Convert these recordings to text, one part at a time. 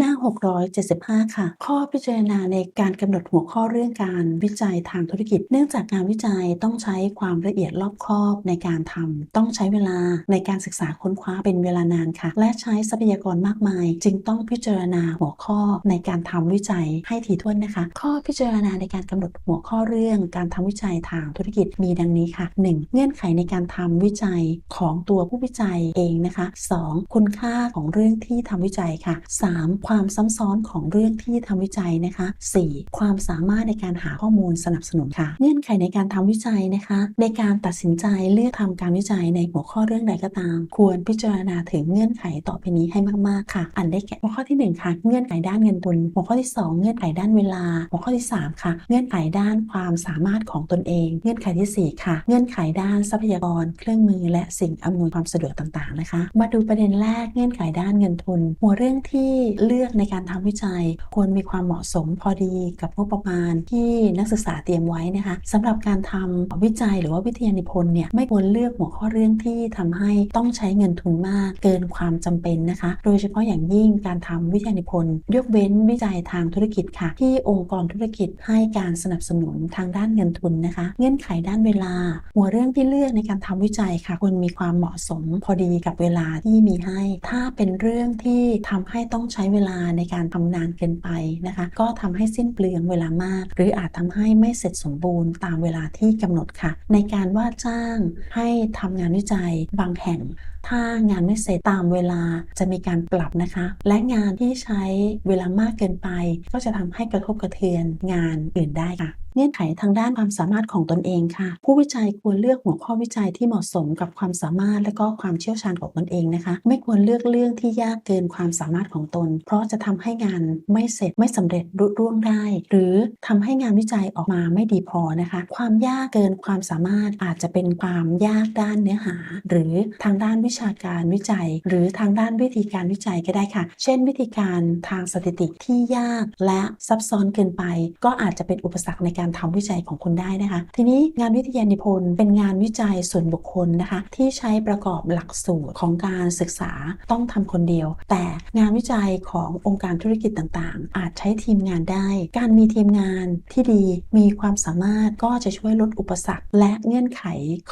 หน้า 675 ค่ะ ข้อพิจารณาในการกำหนดหัวข้อเรื่องการวิจัยทางธุรกิจ เนื่องจากการวิจัยต้องใช้ความละเอียดรอบคอบในการทำต้องใช้เวลาในการศึกษาค้นคว้าเป็นเวลานานค่ะ และใช้ทรัพยากรมากมาย จึงต้องพิจารณาหัวข้อในการทำวิจัยให้ถี่ถ้วนนะคะ ข้อพิจารณาในการกำหนดหัวข้อเรื่องการทำวิจัยทางธุรกิจมีดังนี้ค่ะ 1. เงื่อนไขในการทำวิจัยของตัวผู้วิจัยเองนะคะ 2. คุณค่าของเรื่องที่ทำวิจัยค่ะ 3. ความความซ้ำซ้อนของเรื่องที่ทำวิจัยนะคะ 4. ความสามารถในการหาข้อมูลสนับสนุนค่ะ เงื่อนไขในการทำวิจัยนะคะ ในการตัดสินใจเลือกทำการวิจัยในหัวข้อเรื่องใดก็ตาม ควรพิจารณาถึงเงื่อนไขต่อไปนี้ให้มากๆค่ะ อันได้แก่หัวข้อที่ 1 ค่ะ เงื่อนไขด้านเงินทุน หัวข้อที่ 2 เงื่อนไขด้านเวลา หัวข้อที่ 3 ค่ะ เงื่อนไขด้านความสามารถของตนเอง เงื่อนไขทีสี่4 ค่ะ เงื่อนไขด้านทรัพยากร เครื่องมือ และสิ่งอำนวยความสะดวกต่างๆนะคะ มาดูประเด็นแรกเงื่อนไขด้านเงินทุน หัวเรื่องที่เลือกือกในการทำวิจัย ควรมีความเหมาะสมพอดีกับงบประมาณที่นักศึกษาเตรียมไว้นะคะสำหรับการทำวิจัยหรือว่าวิทยานิพนธ์เนี่ยไม่ควรเลือกหัวข้อเรื่องที่ทำให้ต้องใช้เงินทุนมากเกินความจำเป็นนะคะ โดยเฉพาะอย่างยิ่งการทำวิทยานิพนธ์ยกเว้นวิจัยทางธุรกิจค่ะ ที่องค์กรธุรกิจให้การสนับสนุนทางด้านเงินทุนนะคะ เงื่อนไขด้านเวลา หัวเรื่องที่เลือกในการทำวิจัยค่ะควรมีความเหมาะสมพอดีกับเวลาที่มีให้ ถ้าเป็นเรื่องที่ทำให้ต้องใช้เวลาในการทำนานเกินไปนะคะ ก็ทำให้สิ้นเปลืองเวลามาก หรืออาจทำให้ไม่เสร็จสมบูรณ์ตามเวลาที่กำหนดค่ะ ในการว่าจ้างให้ทำงานวิจัยบางแห่งถ้างานไม่เสร็จตามเวลาจะมีการปรับนะคะ และงานที่ใช้เวลามากเกินไป ก็จะทำให้กระทบกระเทือนงานอื่นได้ค่ะเงื่อนไขทางด้านความสามารถของตนเองค่ะ ผู้วิจัยควรเลือกหัวข้อวิจัยที่เหมาะสมกับความสามารถและก็ความเชี่ยวชาญของตนเองนะคะ ไม่ควรเลือกเรื่องที่ยากเกินความสามารถของตน เพราะจะทำให้งานไม่เสร็จไม่สำเร็จรุร่วงได้ หรือทำให้งานวิจัยออกมาไม่ดีพอนะคะ ความยากเกินความสามารถอาจจะเป็นความยากด้านเนื้อหา หรือทางด้านวิชาการวิจัย หรือทางด้านวิธีการวิจัยก็ได้ค่ะ เช่น วิธีการทางสถิติที่ยากและซับซ้อนเกินไป ก็อาจจะเป็นอุปสรรคในการทำวิจัยของคุณได้นะคะ ทีนี้งานวิทยานิพนธ์เป็นงานวิจัยส่วนบุคคลนะคะ ที่ใช้ประกอบหลักสูตรของการศึกษาต้องทำคนเดียว แต่งานวิจัยขององค์การธุรกิจต่างๆ อาจใช้ทีมงานได้ การมีทีมงานที่ดีมีความสามารถก็จะช่วยลดอุปสรรค และเงื่อนไข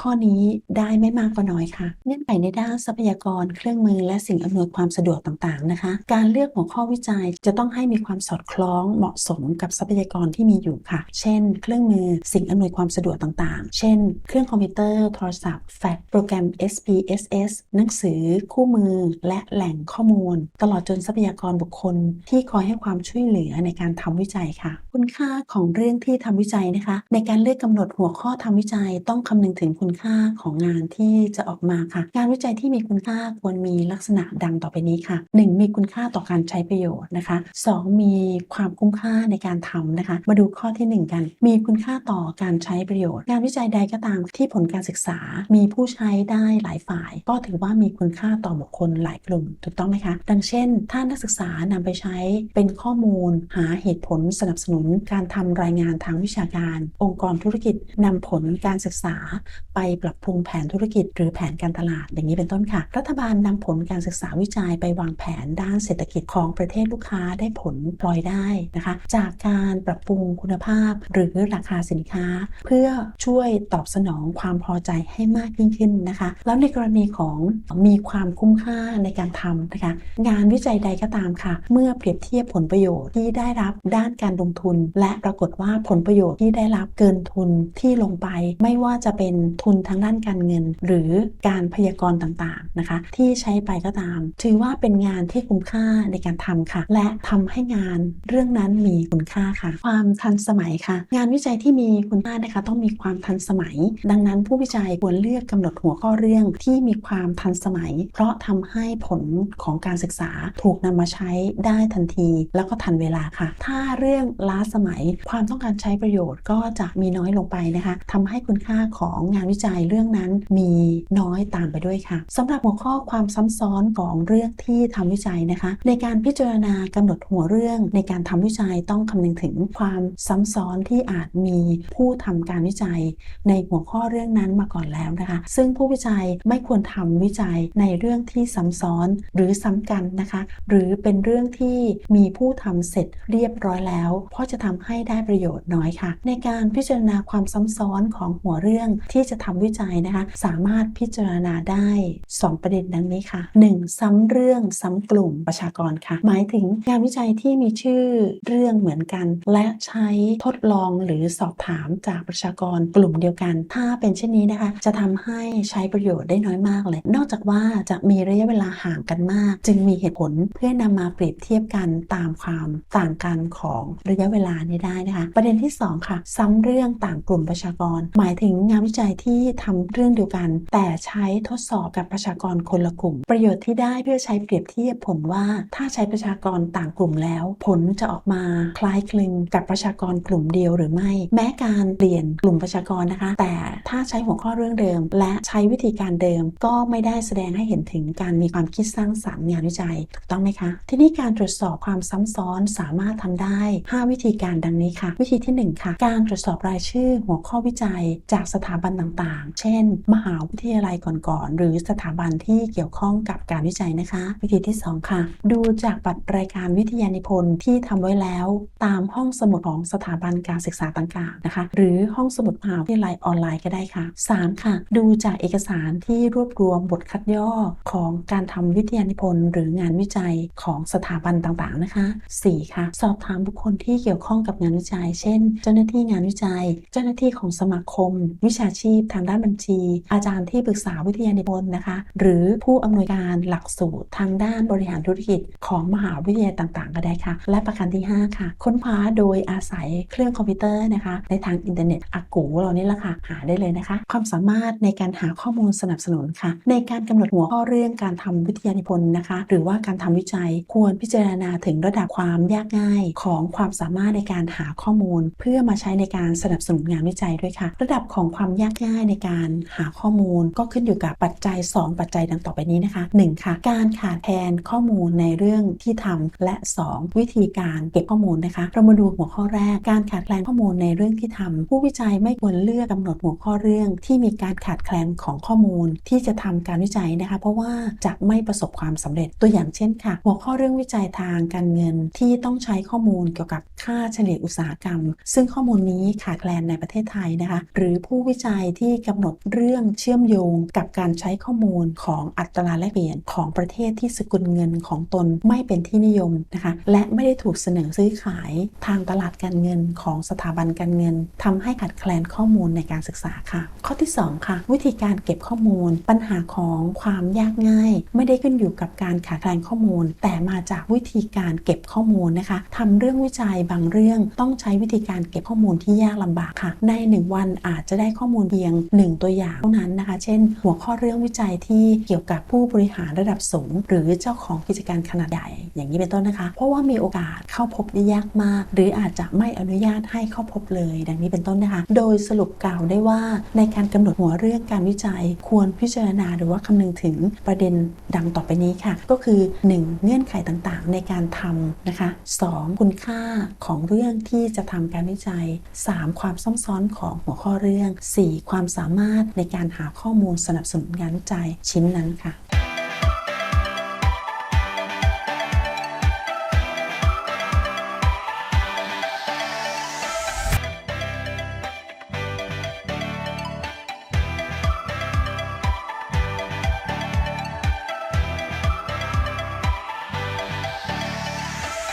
ข้อนี้ได้ไม่มากก็น้อยค่ะ เงื่อนไขในด้านทรัพยากรเครื่องมือและสิ่งอำนวยความสะดวกต่างๆนะคะ การเลือกหัวข้อวิจัยจะต้องให้มีความสอดคล้องเหมาะสมกับทรัพยากรที่มีอยู่ค่ะ เช่นเครื่องมือสิ่งอำนวยความสะดวกต่างๆ เช่น เครื่องคอมพิวเตอร์โทรศัพท์ แฟกซ์โปรแกรม SPSS หนังสือ คู่มือ และแหล่งข้อมูล ตลอดจนทรัพยากรบุคคล ที่คอยให้ความช่วยเหลือในการทำวิจัยค่ะ คุณค่าของเรื่องที่ทำวิจัยนะคะ ในการเลือกกำหนดหัวข้อทำวิจัยต้องคำนึงถึงคุณค่าของงานที่จะออกมาค่ะงานวิจัยที่มีคุณค่าควรมีลักษณะดังต่อไปนี้ค่ะ 1. มีคุณค่าต่อการใช้ประโยชน์นะคะ 2. มีความคุ้มค่าในการทำนะคะ มาดูข้อทีหนึ่1 กันมีคุณค่าต่อการใช้ประโยชน์ งานวิจัยใดก็ตามที่ผลการศึกษา มีผู้ใช้ได้หลายฝ่าย ก็ถือว่ามีคุณค่าต่อบุคคลหลายกลุ่ม ถูกต้องไหมคะ ดังเช่น ถ้านักศึกษานำไปใช้เป็นข้อมูล หาเหตุผลสนับสนุน การทำรายงานทางวิชาการ องค์กรธุรกิจนำผลการศึกษา ไปปรับปรุงแผนธุรกิจ หรือแผนการตลาด อย่างนี้เป็นต้นค่ะ รัฐบาลนำผลการศึกษาวิจัยไปวางแผนด้านเศรษฐกิจของประเทศลูกค้าได้ผลพลอยได้นะคะ จากการปรับปรุงคุณภาพหรือราคาสินค้า เพื่อช่วยตอบสนองความพอใจให้มากยิ่งขึ้นนะคะ แล้วในกรณีของมีความคุ้มค่าในการทำนะคะ งานวิจัยใดก็ตามค่ะ เมื่อเปรียบเทียบผลประโยชน์ที่ได้รับด้านการลงทุน และปรากฏว่าผลประโยชน์ที่ได้รับเกินทุนที่ลงไป ไม่ว่าจะเป็นทุนทางด้านการเงิน หรือการพยากรณ์ต่างๆนะคะ ที่ใช้ไปก็ตาม ถือว่าเป็นงานที่คุ้มค่าในการทำค่ะ และทำให้งานเรื่องนั้นมีคุณค่าค่ะ ความทันสมัยค่ะงานวิจัยที่มีคุณค่านะคะ ต้องมีความทันสมัย ดังนั้นผู้วิจัยควรเลือกกำหนดหัวข้อเรื่องที่มีความทันสมัย เพราะทำให้ผลของการศึกษาถูกนำมาใช้ได้ทันที แล้วก็ทันเวลาค่ะ ถ้าเรื่องล้าสมัยความต้องการใช้ประโยชน์ก็จะมีน้อยลงไปนะคะทำให้คุณค่าของงานวิจัยเรื่องนั้นมีน้อยตามไปด้วยค่ะสำหรับหัวข้อความซ้ำซ้อนของเรื่องที่ทำวิจัยนะคะ ในการพิจารณากำหนดหัวเรื่องในการทำวิจัยต้องคำนึงถึงความซ้ำซ้อนที่ที่อาจมีผู้ทำการวิจัยในหัวข้อเรื่องนั้นมาก่อนแล้วนะคะ ซึ่งผู้วิจัยไม่ควรทำวิจัยในเรื่องที่ซ้ำซ้อนหรือซ้ำกันนะคะ หรือเป็นเรื่องที่มีผู้ทำเสร็จเรียบร้อยแล้ว เพราะจะทำให้ได้ประโยชน์น้อยค่ะ ในการพิจารณาความซ้ำซ้อนของหัวเรื่องที่จะทำวิจัยนะคะ สามารถพิจารณาได้ 2 ประเด็นดังนี้ค่ะ 1. ซ้ำเรื่องซ้ำกลุ่มประชากรค่ะ หมายถึงงานวิจัยที่มีชื่อเรื่องเหมือนกัน และใช้ทดลองหรือสอบถามจากประชากรกลุ่มเดียวกัน ถ้าเป็นเช่นนี้นะคะ จะทำให้ใช้ประโยชน์ได้น้อยมากเลย นอกจากว่าจะมีระยะเวลาห่างกันมาก จึงมีเหตุผลเพื่อนำมาเปรียบเทียบกันตามความต่างกันของระยะเวลานี้ได้นะคะ ประเด็นที่ 2 ค่ะ ซ้ำเรื่องต่างกลุ่มประชากร หมายถึงงานวิจัยที่ทำเรื่องเดียวกัน แต่ใช้ทดสอบกับประชากรคนละกลุ่ม ประโยชน์ที่ได้เพื่อใช้เปรียบเทียบผลว่า ถ้าใช้ประชากรต่างกลุ่มแล้ว ผลจะออกมาคล้ายคลึงกับประชากรกลุ่มเดียวหรือไม่ แม้การเปลี่ยนกลุ่มประชากรนะคะ แต่ถ้าใช้หัวข้อเรื่องเดิม และใช้วิธีการเดิมก็ไม่ได้แสดงให้เห็นถึงการมีความคิดสร้างสรรค์งานวิจัยถูกต้องไหมคะ ทีนี้การตรวจสอบความซ้ำซ้อนสามารถทำได้ 5 วิธีการดังนี้ค่ะ วิธีที่ 1 ค่ะ การตรวจสอบรายชื่อหัวข้อวิจัยจากสถาบันต่างๆ เช่น มหาวิทยาลัยก่อนๆหรือสถาบันที่เกี่ยวข้องกับการวิจัยนะคะ วิธีที่ 2 ค่ะ ดูจากบัตรรายการวิทยานิพนธ์ที่ทำไว้แล้ว ตามห้องสมุดของสถาบันการศึกษาต่างๆนะคะ หรือห้องสมุดมหาวิทยาลัยออนไลน์ก็ได้ค่ะ 3. ค่ะ ดูจากเอกสารที่รวบรวมบทคัดย่อของการทำวิทยานิพนธ์หรืองานวิจัยของสถาบันต่างๆนะคะ 4. ค่ะ สอบถามบุคคลที่เกี่ยวข้องกับงานวิจัย เช่น เจ้าหน้าที่งานวิจัย เจ้าหน้าที่ของสมาคม วิชาชีพทางด้านบัญชี อาจารย์ที่ปรึกษาวิทยานิพนธ์นะคะ หรือผู้อำนวยการหลักสูตรทางด้านบริหารธุรกิจของมหาวิทยาลัยต่างๆ ก็ได้ค่ะ และประการที่ 5 ค่ะ ค้นคว้าโดยอาศัยเครื่องคอมพิวเตอร์นะคะ ในทางอินเทอร์เน็ตอากูเรานี่แหละค่ะ หาได้เลยนะคะ ความสามารถในการหาข้อมูลสนับสนุนค่ะ ในการกำหนดหัวข้อเรื่องการทำวิทยานิพนธ์นะคะ หรือว่าการทำวิจัยควรพิจารณาถึงระดับความยากง่ายของความสามารถในการหาข้อมูล เพื่อมาใช้ในการสนับสนุนงานวิจัยด้วยค่ะ ระดับของความยากง่ายในการหาข้อมูล ก็ขึ้นอยู่กับปัจจัย 2 ปัจจัยดังต่อไปนี้นะคะ 1. ค่ะ การขาดแคลนข้อมูลในเรื่องที่ทำและ 2. วิธีการเก็บข้อมูลนะคะเรามาดูหัวข้อแรกการขาดแคลนข้อมูลในเรื่องที่ทำผู้วิจัยไม่ควรเลือกกำหนดหัวข้อเรื่องที่มีการขาดแคลนของข้อมูลที่จะทำการวิจัยนะคะ เพราะว่าจะไม่ประสบความสำเร็จตัวอย่างเช่นค่ะ หัวข้อเรื่องวิจัยทางการเงินที่ต้องใช้ข้อมูลเกี่ยวกับค่าเฉลี่ยอุตสาหกรรม ซึ่งข้อมูลนี้ขาดแคลนในประเทศไทยนะคะ หรือผู้วิจัยที่กำหนดเรื่องเชื่อมโยง กับการใช้ข้อมูลของอัตราแลกเปลี่ยนของประเทศที่สกุลเงินของตนไม่เป็นที่นิยมนะคะ และไม่ได้ถูกเสนอซื้อขายทางตลาดการเงินของสถาบันการเงินทำให้ขาดแคลนข้อมูลในการศึกษาค่ะ ข้อที่ 2 ค่ะ วิธีการเก็บข้อมูล ปัญหาของความยากง่าย ไม่ได้ขึ้นอยู่กับการขาดแคลนข้อมูล แต่มาจากวิธีการเก็บข้อมูลนะคะทำเรื่องวิจัยบางเรื่องต้องใช้วิธีการเก็บข้อมูลที่ยากลำบากค่ะ ใน 1 วันอาจจะได้ข้อมูลเพียง 1 ตัวอย่างเท่านั้นนะคะ เช่น หัวข้อเรื่องวิจัยที่เกี่ยวกับผู้บริหารระดับสูง หรือเจ้าของกิจการขนาดใหญ่ อย่างนี้เป็นต้นนะคะ เพราะว่ามีโอกาสเข้าพบได้ยากมาก หรืออาจจะไม่อนุญาตให้ให้ข้าพบเลย ดังนี้เป็นต้นนะคะ โดยสรุปกล่าวได้ว่าในการกำหนดหัวเรื่องการวิจัย ควรพิจารณาหรือว่าคำนึงถึงประเด็นดังต่อไปนี้ค่ะ ก็คือ 1. เงื่อนไขต่างๆ ในการทำนะคะ 2. คุณค่าของเรื่องที่จะทำการวิจัย 3. ความซับซ้อนของหัวข้อเรื่อง 4. ความสามารถในการหาข้อมูลสนับสนุนงานวิจัยชิ้นนั้นค่ะ